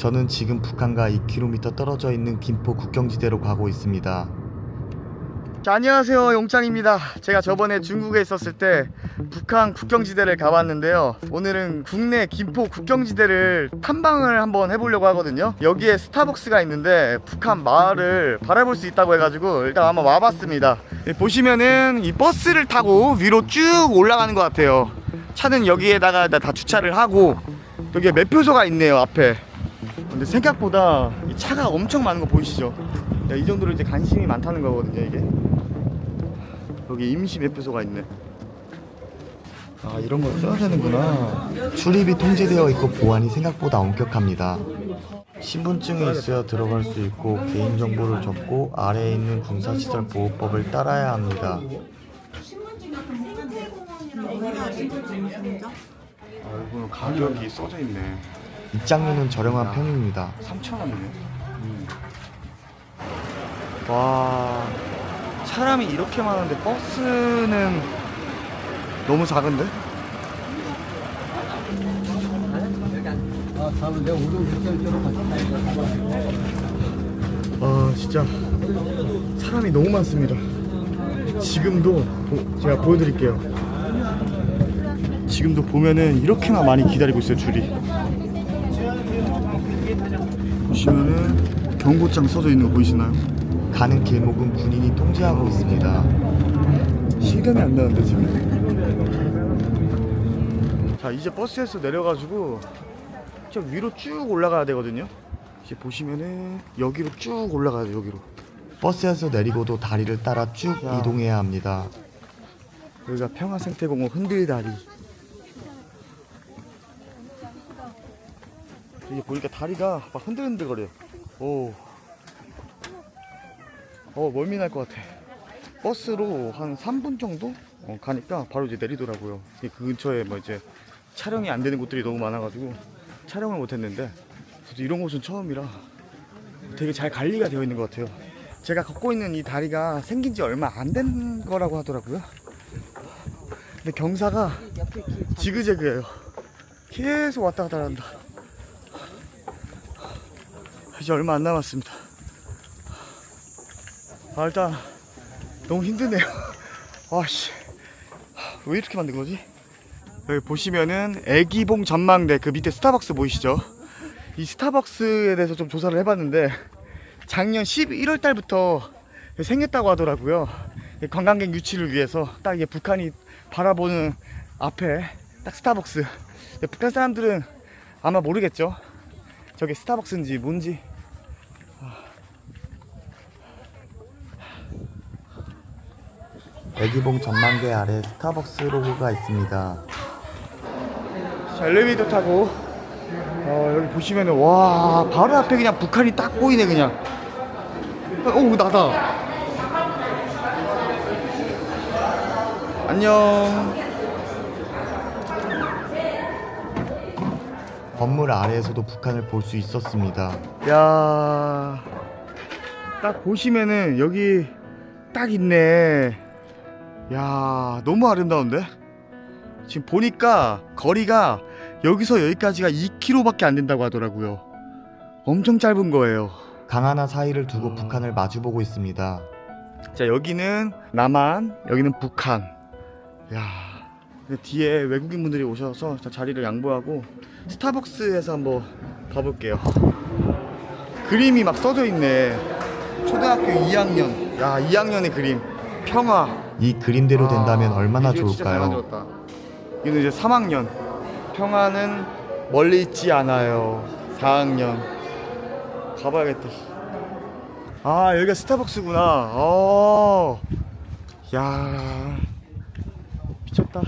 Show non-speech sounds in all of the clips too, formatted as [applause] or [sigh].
저는 지금 북한과 2km 떨어져 있는 김포 국경지대로 가고 있습니다. 자, 안녕하세요. 용짱입니다. 제가 저번에 중국에 있었을 때 북한 국경지대를 가봤는데요. 오늘은 국내 김포 국경지대를 탐방을 한번 해보려고 하거든요. 여기에 스타벅스가 있는데 북한 마을을 바라볼 수 있다고 해가지고 일단 한번 와봤습니다. 예, 보시면은 이 버스를 타고 위로 쭉 올라가는 것 같아요. 차는 여기에다가 다 주차를 하고 여기에 매표소가 있네요 앞에 근데 생각보다 이 차가 엄청 많은 거 보이시죠? 야, 이 정도로 이제 관심이 많다는 거거든요 이게 여기 임시 매표소가 있네 아 이런 걸 써야 되는구나 출입이 통제되어 있고 보안이 생각보다 엄격합니다. 신분증이 있어야 들어갈 수 있고 개인정보를 적고 아래에 있는 군사시설 보호법을 따라야 합니다. 아 이거 가격이 써져 있네 입장료는 저렴한 편입니다. 3,000원이네. 와 사람이 이렇게 많은데 버스는 너무 작은데? 아, 다음은 내가 우동 국경지로 아 진짜 사람이 너무 많습니다. 지금도 보- 제가 보여드릴게요. 지금도 보면은 이렇게나 많이 기다리고 있어요 줄이 보시면은 경고장 써져 있는 거 보이시나요? 가는 길목은 군인이 통제하고 있습니다. 실감이 안 나는데 지금 자 이제 버스에서 내려가지고 저 위로 쭉 올라가야 되거든요 이제 보시면은 여기로 쭉 올라가야 돼 여기로 버스에서 내리고도 다리를 따라 쭉 야. 이동해야 합니다. 여기가 평화생태공원 흔들다리 이게 보니까 다리가 막 흔들흔들거려요 오. 어 멀미 날 것 같아 버스로 한 3분 정도 어, 가니까 바로 이제 내리더라고요 그 근처에 뭐 이제 촬영이 안 되는 곳들이 너무 많아가지고 촬영을 못 했는데 저도 이런 곳은 처음이라 되게 잘 관리가 되어 있는 것 같아요 제가 걷고 있는 이 다리가 생긴 지 얼마 안 된 거라고 하더라고요 근데 경사가 지그재그예요. 계속 왔다 갔다 한다. 이제 얼마 안 남았습니다. 아 일단 너무 힘드네요. [laughs] 아씨 왜 이렇게 만든 거지? 여기 보시면은 애기봉 전망대 그 밑에 스타벅스 보이시죠? 이 스타벅스에 대해서 좀 조사를 해봤는데 작년 11월 달부터 생겼다고 하더라고요. 이 관광객 유치를 위해서 딱 이게 북한이 바라보는 앞에 딱 스타벅스. 북한 사람들은 아마 모르겠죠. 저게 스타벅스인지 뭔지. 애기봉 전망대 아래 스타벅스 로고가 있습니다. 자, 엘리베이터 타고 어, 여기 보시면은 와 바로 앞에 그냥 북한이 딱 보이네 그냥. 오 나다. 안녕. 건물 아래에서도 북한을 볼 수 있었습니다. 야, 딱 보시면은 여기 딱 있네. 야, 너무 아름다운데? 지금 보니까 거리가 여기서 여기까지가 2km밖에 안 된다고 하더라고요. 엄청 짧은 거예요. 강 하나 사이를 두고 북한을 마주보고 있습니다. 자, 여기는 남한, 여기는 북한. 야, 근데 뒤에 외국인 분들이 오셔서 자, 자리를 양보하고 스타벅스에서 한번 가볼게요. 그림이 막 써져 있네. 초등학교 2학년. 야, 2학년의 그림. 평화. 이 그림대로 된다면 아, 얼마나 좋을까요? 이는 이제 3학년. 평화는 멀리 있지 않아요. 4학년. 가봐야겠다. 아 여기가 스타벅스구나. 어. 야. 미쳤다.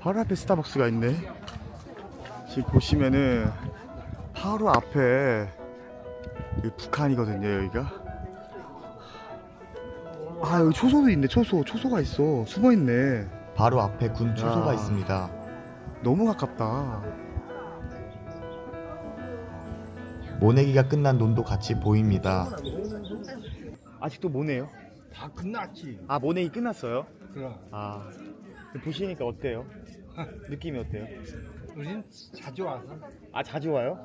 바로 앞에 스타벅스가 있네. 지금 보시면은 바로 앞에 여기 북한이거든요 여기가. 아 여기 초소도 있네 초소 초소가 있어 숨어 있네 바로 앞에 군 초소가 야. 있습니다. 너무 가깝다 모내기가 끝난 논도 같이 보입니다. 아직도 모네요 다 끝났지. 아 모네이 끝났어요 그럼. 아 보시니까 어때요 느낌이 어때요 우린 자주 와서 아 자주 와요?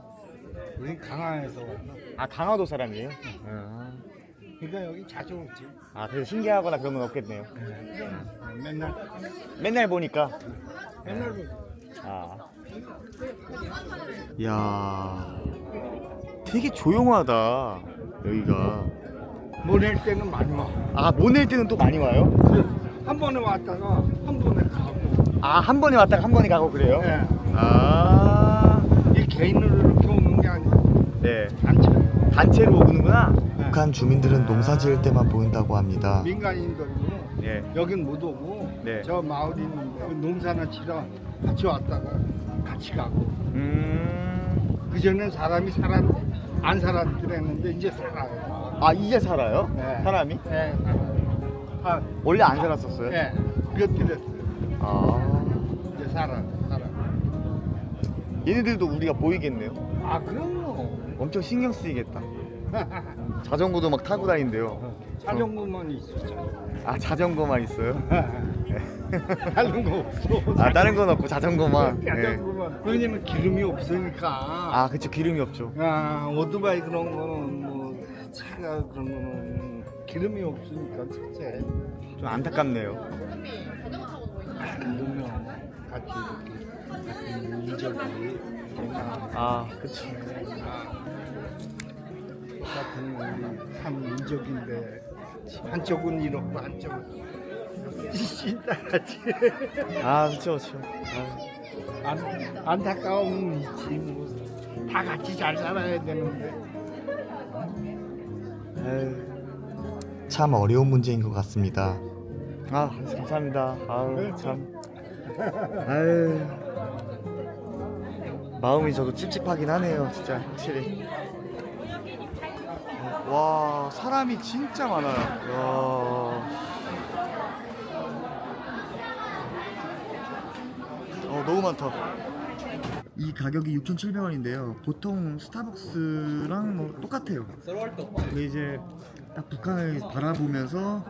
우린 강화에서 와서 아 강화도 사람이에요? 아, 그러니까 여기 자주 오지 아 그래서 신기하거나 그런 건 없겠네요. 네. 맨날 맨날 보니까 맨날 보지 아. 야, 되게 조용하다 여기가. 보낼 때는 많이 와. 아 모낼 때는 또 많이 와요? 한 번에 왔다가 한 번에 가고. 아 한 번에 왔다가 한 번에 가고 그래요? 네. 아, 이 개인으로 이렇게 오는 게 아니고 네. 단체. 단체로 오는구나. 북한 주민들은 농사 지을 때만 보인다고 합니다. 민간인들도 네. 여긴 못 오고 네. 저 마을 있는데 그 농사나 치러 같이 왔다가 같이 가고 음. 그 전엔 사람이 살았 안 살았더랬는데 이제 살아요. 아 이제 살아요? 네. 사람이? 네, 살아요. 아, 원래 안 살았었어요? 네, 그랬더랬어요. 아. 이제 살아, 살아. 얘네들도 우리가 보이겠네요. 아, 그럼요. 엄청 신경 쓰이겠다. 자전거도 막 타고 다닌대요. 자전거만 있었잖아. 아 자전거만 있어요? [laughs] 다른 거 없어. 아 다른 건 없고 자전거만. 네. [laughs] 자전거만. 왜냐면 기름이 없으니까. 아 그쵸 기름이 없죠. 아, 오토바이 그런 거는 뭐 차가 그런 거는 기름이 없으니까 첫째 좀 안타깝네요. 그러면 같이 이렇게 같은 민족이 그냥 아 그쵸. 같은 우리 한 민족인데 한쪽은 이렇고 한쪽은 신다같이 아 그쵸 그쵸. 아, 안, 안타까움은 있지 뭐 다 같이 잘 살아야 되는데. 참 어려운 문제인 것 같습니다. 아 감사합니다. 아우 참. [laughs] 아유. 마음이 저도 찝찝하긴 하네요 진짜 확실히. 와 사람이 진짜 많아요. 와. 어 너무 많다. 이 가격이 6,700원인데요. 보통 스타벅스랑 뭐 똑같아요. 근데 이제 딱 북한을 바라보면서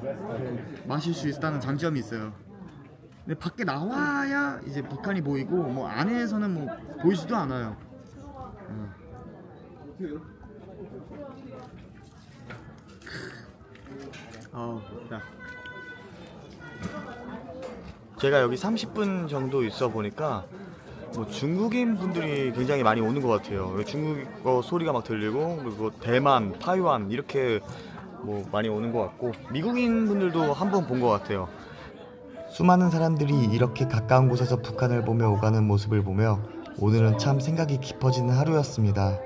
그 마실 수 있다는 장점이 있어요. 근데 밖에 나와야 이제 북한이 보이고 뭐 안에서는 뭐 보이지도 않아요. 어. 제가 여기 30분 정도 있어 보니까 뭐 중국인 분들이 굉장히 많이 오는 것 같아요. 중국어 소리가 막 들리고 그리고 대만, 타이완 이렇게 뭐 많이 오는 것 같고 미국인 분들도 한 번 본 것 같아요. 수많은 사람들이 이렇게 가까운 곳에서 북한을 보며 오가는 모습을 보며 오늘은 참 생각이 깊어지는 하루였습니다.